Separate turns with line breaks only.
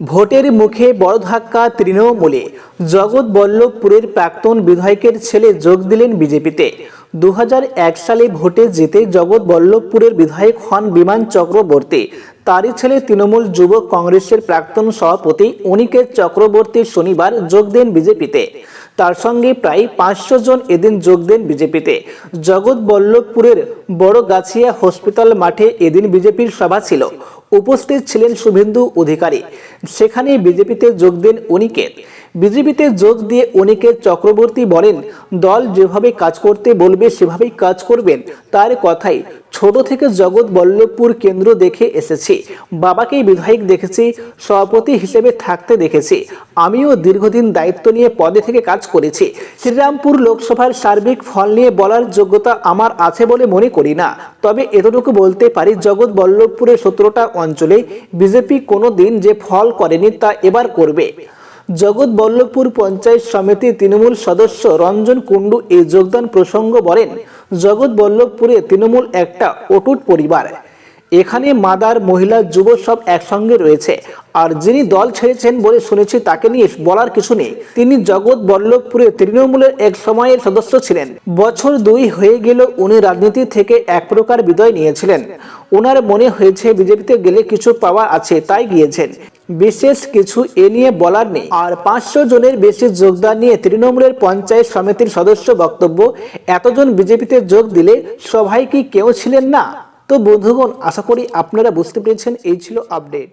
ভোটের মুখে বড় ধাক্কা তৃণমূলে। জগৎ বল্লভপুরের প্রাক্তন বিধায়কের ছেলে যোগ দিলেন বিজেপিতে। দু হাজার এক সালে ভোটে জিতে জগৎ বল্লভপুরের বিধায়ক হন বিমান চক্রবর্তী। তারই ছেলে তৃণমূল যুব কংগ্রেসের প্রাক্তন সভাপতি অনিকেত চক্রবর্তী শনিবার যোগ দেন বিজেপিতে। তার সঙ্গে প্রায় পাঁচশো জন এদিন যোগ দেন বিজেপিতে। জগৎ বল্লভপুরের বড়গাছিয়া হসপিটাল মাঠে এদিন বিজেপির সভা ছিল। উপস্থিত ছিলেন শুভেন্দু অধিকারী। সেখানে বিজেপিতে যোগ দেন অনিকেত। বিজেপিতে যোগ দিয়ে অনিকেত চক্রবর্তী বলেন, দল যেভাবে কাজ করতে বলবে, সেভাবেই কাজ করবেন। তার কথাই ছোট থেকে জগৎ বল্লভপুর কেন্দ্র দেখে এসেছি। বাবাকেই বিধায়ক দেখেছি, সভাপতি হিসেবে থাকতে দেখেছি। আমিও দীর্ঘদিন দায়িত্ব নিয়ে পদে থেকে কাজ করেছি। শ্রীরামপুর লোকসভার সার্বিক ফল নিয়ে বলার যোগ্যতা আমার আছে বলে মনে করি না। তবে এতটুকু বলতে পারি, জগৎ বল্লভপুরের সতেরোটা অঞ্চলে বিজেপি কোনো দিন যে ফল করেনি তা এবার করবে। জগৎ বল্লভপুর পঞ্চায়েত সমিতি তৃণমূল সদস্য রঞ্জন কুণ্ডু এই যোগদান প্রসঙ্গ বলেন, জগৎ বল্লভপুরে তৃণমূল একটা অটুট পরিবার। এখানে মাদার মহিলা যুব সব একসঙ্গে রয়েছে। আর যিনি দল ছেড়েছেন বলে শুনেছি, তাকে নিয়ে বলার কিছু নেই। তিনি জগৎ বল্লভপুরে তৃণমূলের এক সময়ের সদস্য ছিলেন। বছর দুই হয়ে গেল উনি রাজনীতি থেকে এক প্রকার বিদায় নিয়েছিলেন। ওনার মনে হয়েছে, বিজেপিতে গেলে কিছু পাওয়া আছে, তাই গিয়েছেন। বিশেষ কিছু এ নিয়ে বলার নেই। আর পাঁচশো জনের বেশি যোগদান নিয়ে তৃণমূলের পঞ্চায়েত সমিতির সদস্য বক্তব্য, এতজন বিজেপিতে যোগ দিলে সবাই কি কেউ ছিলেন না? তো বন্ধুগণ আশা করি আপনারা বুঝতে পেরেছেন এই ছিল আপডেট